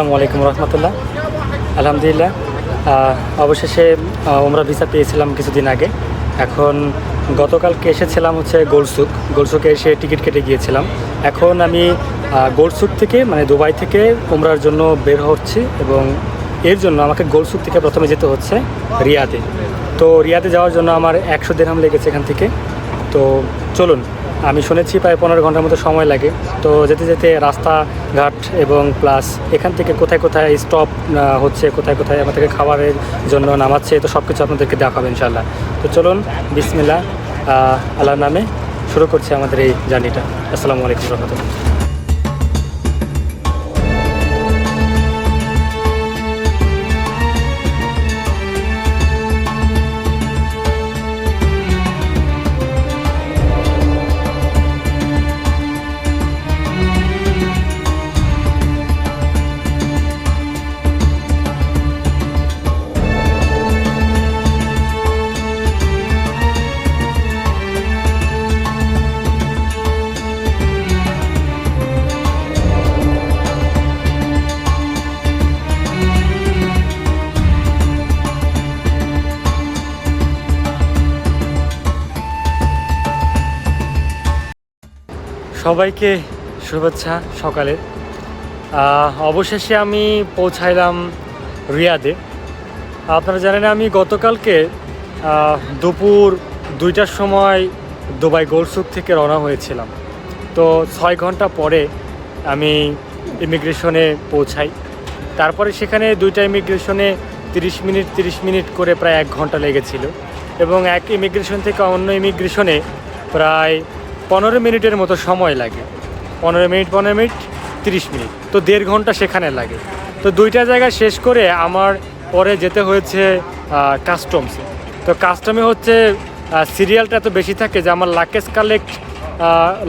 আসসালামু আলাইকুম রহমতুল্লাহ। আলহামদুলিল্লাহ অবশেষে ওমরা ভিসা পেয়েছিলাম কিছুদিন আগে। এখন গতকালকে এসেছিলাম হচ্ছে গোলসুক। গোলসুকে এসে টিকিট কেটে গিয়েছিলাম। এখন আমি গোলসুক থেকে মানে দুবাই থেকে ওমরার জন্য বের হচ্ছি এবং এর জন্য আমাকে গোলসুক থেকে প্রথমে যেতে হচ্ছে রিয়াদে। তো রিয়াদে যাওয়ার জন্য আমার একশো দেড়হাম লেগেছে এখান থেকে। তো চলুন আমি শুনেছি প্রায় পনেরো ঘণ্টার মতো সময় লাগে। তো যেতে যেতে রাস্তাঘাট এবং প্লাস এখান থেকে কোথায় কোথায় স্টপ হচ্ছে, কোথায় কোথায় আমাদেরকে খাবারের জন্য নামাচ্ছে তো সব কিছু আপনাদেরকে দেখাবে ইনশাল্লাহ তো চলুন বিসমিল্লা আল্লাহর নামে শুরু করছি আমাদের এই জার্নিটা। আসসালামু আলাইকুম রহমতুল্লাহ। সবাইকে শুভেচ্ছা সকালে অবশেষে আমি পৌঁছাইলাম রিয়াদে। আপনারা জানেন আমি গতকালকে দুপুর দুইটার সময় দুবাই গোলসুক থেকে রওনা হয়েছিলাম। তো ছয় ঘণ্টা পরে আমি ইমিগ্রেশনে পৌঁছাই। তারপরে সেখানে দুইটা ইমিগ্রেশনে তিরিশ মিনিট তিরিশ মিনিট করে প্রায় এক ঘণ্টা লেগেছিল। এবং এক ইমিগ্রেশন থেকে অন্য ইমিগ্রেশনে প্রায় পনেরো মিনিটের মতো সময় লাগে। পনেরো মিনিট পনেরো মিনিট, তিরিশ মিনিট। তো দেড় ঘণ্টা সেখানে লাগে। তো দুইটা জায়গা শেষ করে আমার পরে যেতে হয়েছে কাস্টমসে তো কাস্টমে হচ্ছে সিরিয়ালটা এত বেশি থাকে যে আমার লাকেজ কালেক্ট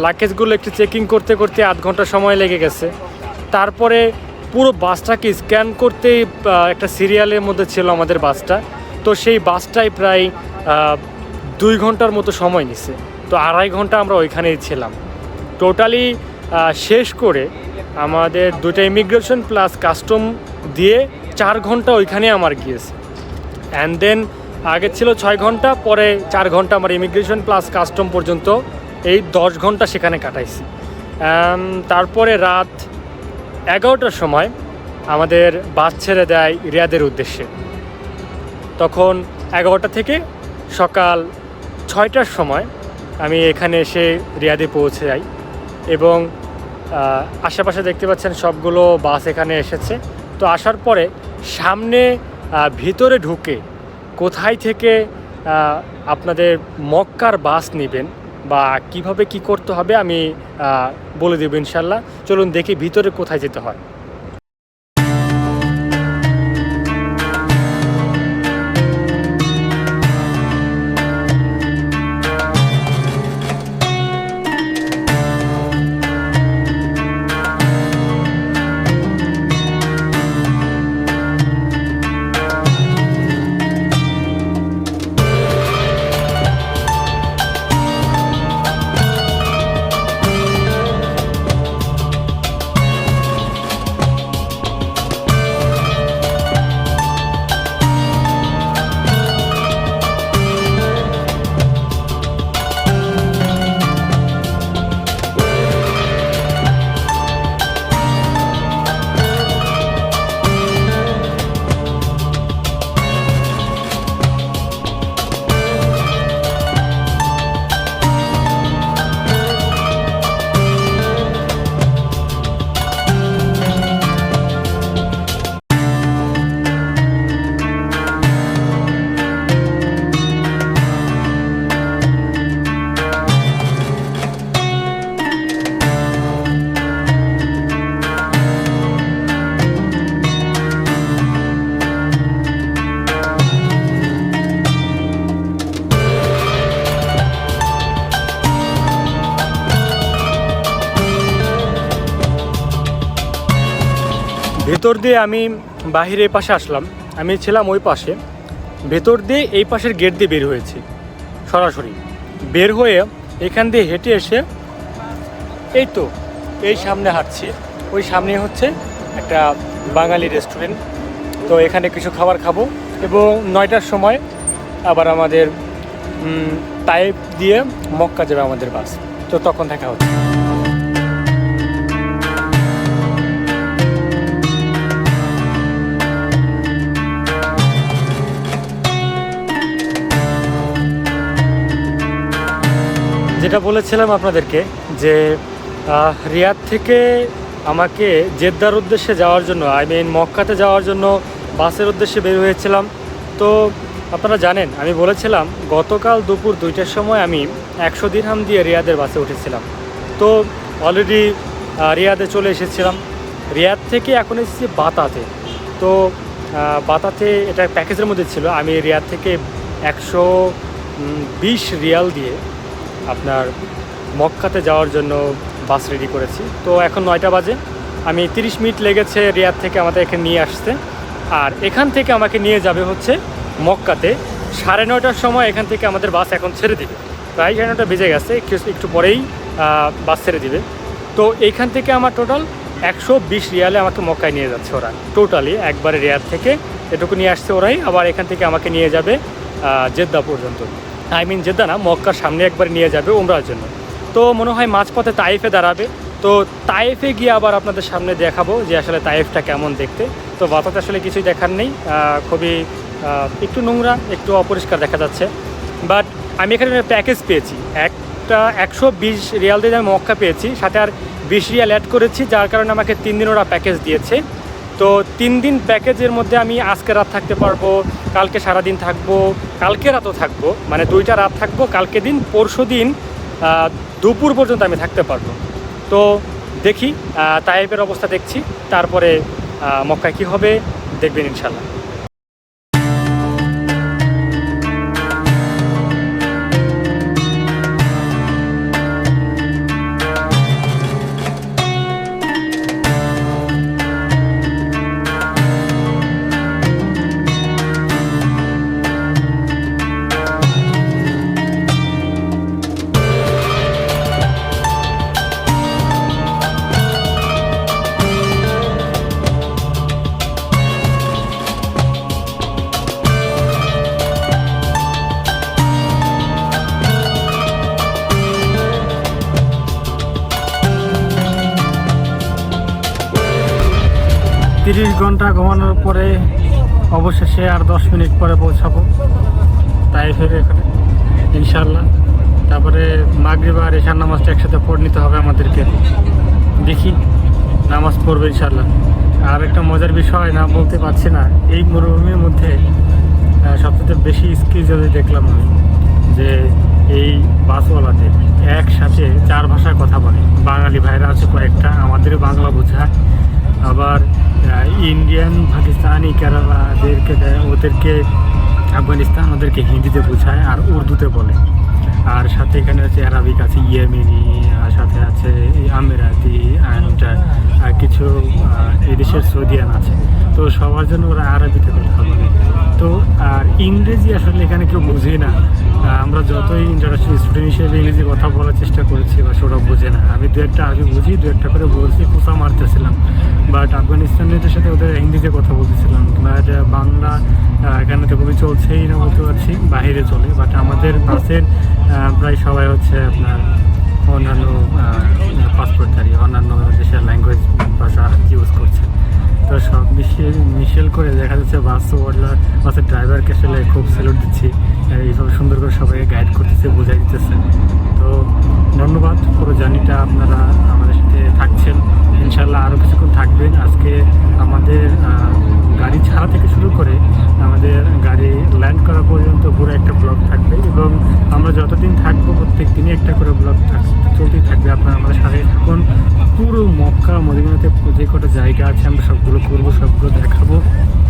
লাকেজগুলো একটু চেকিং করতে করতে আধ ঘণ্টা সময় লেগে গেছে। তারপরে পুরো বাসটাকে স্ক্যান করতেই একটা সিরিয়ালের মধ্যে ছিল আমাদের বাসটা। তো সেই বাসটাই প্রায় দুই ঘণ্টার মতো সময় নিছে। তো আড়াই ঘণ্টা আমরা ওইখানেই ছিলাম। টোটালি শেষ করে আমাদের দুটো ইমিগ্রেশন প্লাস কাস্টম দিয়ে চার ঘণ্টা ওইখানে আমার গিয়েছে। অ্যান্ড দেন আগে ছিল ছয় ঘণ্টা, পরে চার ঘণ্টা আমার ইমিগ্রেশন প্লাস কাস্টম পর্যন্ত এই দশ ঘণ্টা সেখানে কাটাইছি। তারপরে রাত এগারোটার সময় আমাদের বাস ছেড়ে দেয় রিয়াদের উদ্দেশ্যে। তখন এগারোটা থেকে সকাল ছয়টার সময় আমি এখানে এসে রিয়াদে পৌঁছে যাই এবং আশেপাশে দেখতে পাচ্ছেন সবগুলো বাস এখানে এসেছে। তো আসার পরে সামনে ভিতরে ঢুকে কোথায় থেকে আপনাদের মক্কার বাস নেবেন বা কীভাবে কি করতে হবে আমি বলে দেবো ইনশাল্লাহ। চলুন দেখি ভিতরে কোথায় যেতে হয়। ভেতর দিয়ে আমি বাহিরে এই পাশে আসলাম। আমি ছিলাম ওই পাশে। ভেতর দিয়ে এই পাশের গেট দিয়ে বের হয়েছি, সরাসরি। বের হয়ে এখান দিয়ে হেঁটে এসে এই তো, এই সামনে হাঁটছি। ওই সামনে হচ্ছে একটা বাঙালি রেস্টুরেন্ট তো এখানে কিছু খাবার খাব এবং নয়টার সময় আবার আমাদের টাইপ দিয়ে মক্কা যাবে আমাদের বাস তো তখন দেখা হচ্ছে। যেটা বলেছিলাম আপনাদেরকে যে রিয়াদ থেকে আমাকে জেদ্দার উদ্দেশ্যে যাওয়ার জন্য আই মিন মক্কাতে যাওয়ার জন্য বাসের উদ্দেশ্যে বের হয়েছিলাম। তো আপনারা জানেন, আমি বলেছিলাম, গতকাল দুপুর দুইটার সময় আমি একশো দিরহাম দিয়ে রিয়াদের বাসে উঠেছিলাম। তো অলরেডি রিয়াদে চলে এসেছিলাম। রিয়াদ থেকে এখন এসেছি বাতাতে। তো বাতাতে এটা প্যাকেজের মধ্যে ছিল। আমি রিয়াদ থেকে একশো বিশ রিয়াল দিয়ে আপনার মক্কাতে যাওয়ার জন্য বাস রেডি করেছি। তো এখন নয়টা বাজে। আমি তিরিশ মিনিট লেগেছে রিয়াদ থেকে আমাদের এখানে নিয়ে আসতে। আর এখান থেকে আমাকে নিয়ে যাবে হচ্ছে মক্কাতে। সাড়ে নয়টার সময় এখান থেকে আমাদের বাস এখন ছেড়ে দিবে। প্রায় সাড়ে নটা বেজে গেছে, একটু একটু পরেই বাস ছেড়ে দিবে। তো এইখান থেকে আমার টোটাল একশো বিশ রিয়ালে আমাকে মক্কায় নিয়ে যাচ্ছে ওরা। টোটালি একবারে রিয়াদ থেকে এটুকু নিয়ে আসছে ওরাই। আবার এখান থেকে আমাকে নিয়ে যাবে জেদ্দা পর্যন্ত। আই মিন জেদ্দা না, মক্কার সামনে একবার নিয়ে যাবে ওমরার জন্য। তো মনে হয় মাঝপথে তাইফে দাঁড়াবে। তো তাইফে গিয়ে আবার আপনাদের সামনে দেখাবো যে আসলে তাইফটা কেমন দেখতে। তো বাতাতে আসলে কিছুই দেখার নেই খুবই একটু নোংরা, একটু অপরিষ্কার দেখা যাচ্ছে। বাট আমি এখানে প্যাকেজ পেয়েছি। একটা একশো বিশ রিয়াল দিয়ে আমি মক্কা পেয়েছি, সাথে আর বিশ রিয়াল অ্যাড করেছি, যার কারণে আমাকে তিন দিন ওরা প্যাকেজ দিয়েছে। তো তিন দিন প্যাকেজের মধ্যে আমি আজকে রাত থাকতে পারব, কালকে সারা দিন থাকব, কালকে রাতও থাকব মানে দুইটা রাত থাকব, কালকে দিন, পরশু দিন দুপুর পর্যন্ত আমি থাকতে পারব। তো দেখি তাইপের অবস্থা দেখছি, তারপরে মক্কায় কী হবে, দেখবেন ইনশাল্লাহ। তিরিশ ঘণ্টা ঘুমানোর পরে অবশেষে আর দশ মিনিট পরে পৌঁছাবো। তাই ফের এখানে। ইনশাল্লাহ তারপরে মাগরিব আর এশার নামাজটা একসাথে পড়ে নিতে হবে আমাদেরকে। দেখি নামাজ পড়বে ইনশাল্লাহ আর একটা মজার বিষয় না বলতে পারছি না। এই মরুভূমির মধ্যে সবচেয়ে বেশি স্কিল যদি দেখলাম আমি, যে এই বাসওয়ালাতে একসাথে চার ভাষায় কথা বলে। বাঙালি ভাইরা আছে কয়েকটা, আমাদেরও বাংলা বোঝায়। ইন্ডিয়ান, পাকিস্তানি, কেরালাদেরকে দেয়, ওদেরকে আফগানিস্তান, ওদেরকে হিন্দিতে বোঝায় আর উর্দুতে বলে। আর সাথে এখানে আছে আরবিক আছে, ইয়েমেনি, আর সাথে আছে আমেরাতি অ্যান্ড কিছু এদেশের সৌদিয়ান আছে। তো সবার জন্য ওরা আরবিতে কথা বলে। তো, আর ইংরেজি আসলে এখানে কেউ বুঝে না। আমরা যতই ইন্টারন্যাশনাল স্টুডেন্ট হিসেবে ইংরেজি কথা বলার চেষ্টা করেছি বা সেটা বোঝে না। আমি দু একটা আগে বুঝি, দু একটা করে বলছি কুসা মারতেছিলাম। বাট আফগানিস্তানিদের সাথে ওদের হিন্দিতে কথা বলতেছিলাম। বাট বাংলা এখানে তো খুবই চলছেই না বলতে পারছি বাইরে চলে। বাট আমাদের বাসের প্রায় সবাই হচ্ছে আপনার অন্যান্য পাসপোর্টধারী অন্যান্য দেশের ল্যাঙ্গুয়েজ ভাষা ইউজ করছে। তো সব মিশিয়ে মিশেল করে দেখা যাচ্ছে বাস ওয়ালা, বাসের ড্রাইভারকে আসলে খুব স্যালুট দিচ্ছি। এইভাবে সুন্দর করে সবাইকে গাইড করতেছে বোঝাই যতদিন থাকব প্রত্যেক দিনই একটা করে ব্লগ চলতেই থাকবে। আপনারা আমাদের সাথে থাকুন। পুরো মক্কা, মদিনাতে যে কটা জায়গা আছে, আমরা সবগুলো করব সবগুলো দেখাবো।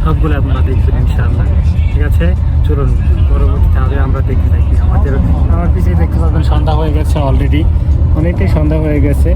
সবগুলো আপনারা দেখবেন, ইনশাআল্লাহ। ঠিক আছে? চলুন, পরবর্তীতে হবে আমরা দেখতে থাকি আমাদের আমার পিছিয়ে দেখতে পাবেন সন্ধ্যা হয়ে গেছে অলরেডি অনেকটাই সন্ধ্যা হয়ে গেছে।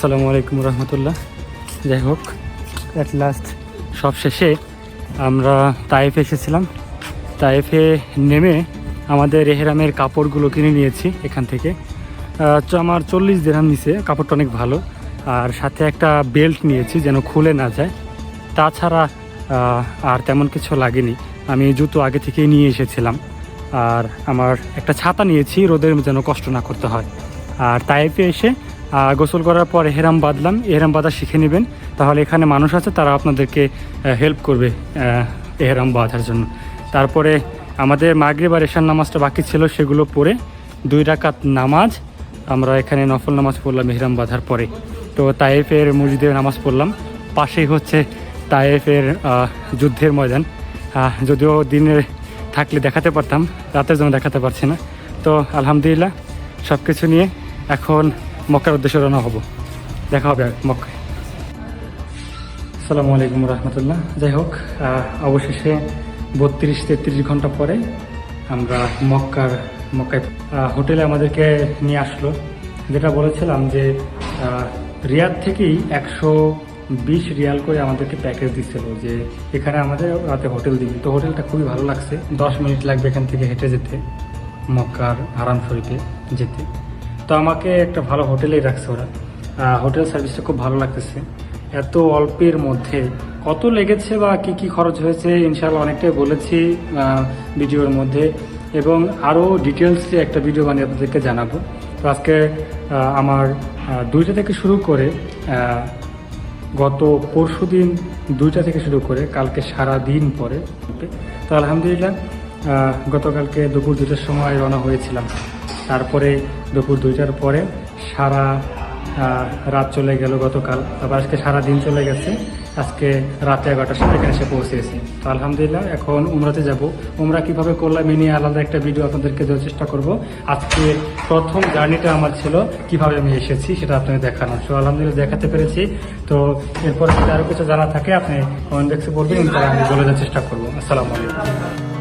আসসালামু আলাইকুম রহমতুল্লাহ। যাই হোক অ্যাট লাস্ট সব শেষে আমরা তাইফে এসেছিলাম। তাইফে নেমে আমাদের এহেরামের কাপড়গুলো কিনে নিয়েছি এখান থেকে। আমার চল্লিশ দিরাম নিচে কাপড়টা অনেক ভালো। আর সাথে একটা বেল্ট নিয়েছি যেন খুলে না যায়। তাছাড়া আর তেমন কিছু লাগেনি। আমি জুতো আগে থেকেই নিয়ে এসেছিলাম। আর আমার একটা ছাতা নিয়েছি, রোদের যেন কষ্ট না করতে হয়। আর তাইফে এসে গোসল করার পর এহেরাম বাঁধলাম। এহেরাম বাঁধা শিখে নেবেন। তাহলে এখানে মানুষ আছে তারা আপনাদেরকে হেল্প করবে এহেরাম বাঁধার জন্য। তারপরে আমাদের মাগরিব আর এশার নামাজটা বাকি ছিল সেগুলো পড়ে দুই রাকাত নামাজ আমরা এখানে নফল নামাজ পড়লাম এহরাম বাঁধার পরে। তো তাইফের মসজিদে নামাজ পড়লাম। পাশেই হচ্ছে তাইফের আহ, যুদ্ধের ময়দান। যদিও দিনে থাকলে দেখাতে পারতাম রাতের জন্য দেখাতে পারছি না। তো আলহামদুলিল্লাহ সব কিছু নিয়ে এখন মক্কার উদ্দেশ্যে রওনা হব। দেখা হবে মক্কায়। আসসালামু আলাইকুম রহমতুল্লাহ। যাই হোক অবশেষে বত্রিশ তেত্রিশ ঘণ্টা পরে আমরা মক্কার, মক্কায় হোটেলে আমাদেরকে নিয়ে আসলো। যেটা বলেছিলাম যে রিয়াদ থেকেই একশো বিশ রিয়াল করে আমাদেরকে প্যাকেজ দিচ্ছিল যে, এখানে আমাদের রাতে হোটেল দিবি। তো হোটেলটা খুবই ভালো লাগছে। দশ মিনিট লাগবে এখান থেকে হেঁটে যেতে, মক্কার হারাম শরীফে যেতে। তো আমাকে একটা ভালো হোটেলেই রাখছে ওরা। হোটেল সার্ভিসটা খুব ভালো লাগতেছে। এত অল্পের মধ্যে কত লেগেছে বা কি কি খরচ হয়েছে ইনশাল্লাহ অনেকটাই বলেছি ভিডিওর মধ্যে। এবং আরও ডিটেলসে একটা ভিডিও বানিয়ে আপনাদেরকে জানাব। তো আজকে আমার দুইটা থেকে শুরু করে গত পরশু দিন দুইটা থেকে শুরু করে, কালকে সারা দিন পরে। তো আলহামদুলিল্লাহ গতকালকে দুপুর দুটার সময় রওনা হয়েছিলাম। তারপরে দুপুর দুইটার পরে সারা রাত চলে গেল গতকাল। তারপর আজকে সারা দিন চলে গেছে। আজকে রাতে এগারোটার সময় এখানে এসে পৌঁছেছি। তো আলহামদুলিল্লাহ, এখন উমরাতে যাব। উমরা কীভাবে করলাম এ নিয়ে আলাদা একটা ভিডিও আপনাদেরকে দেওয়ার চেষ্টা করব। আজকে প্রথম জার্নিটা আমার ছিল কীভাবে আমি এসেছি, সেটা আপনাকে দেখানো তো আলহামদুলিল্লাহ, দেখাতে পেরেছি। তো এরপর যদি আরও কিছু জানা থাকে, আপনি কমেন্ট বক্সে বলবেন তাহলে আমি বলে দেওয়ার চেষ্টা করব। আসসালামু আলাইকুম।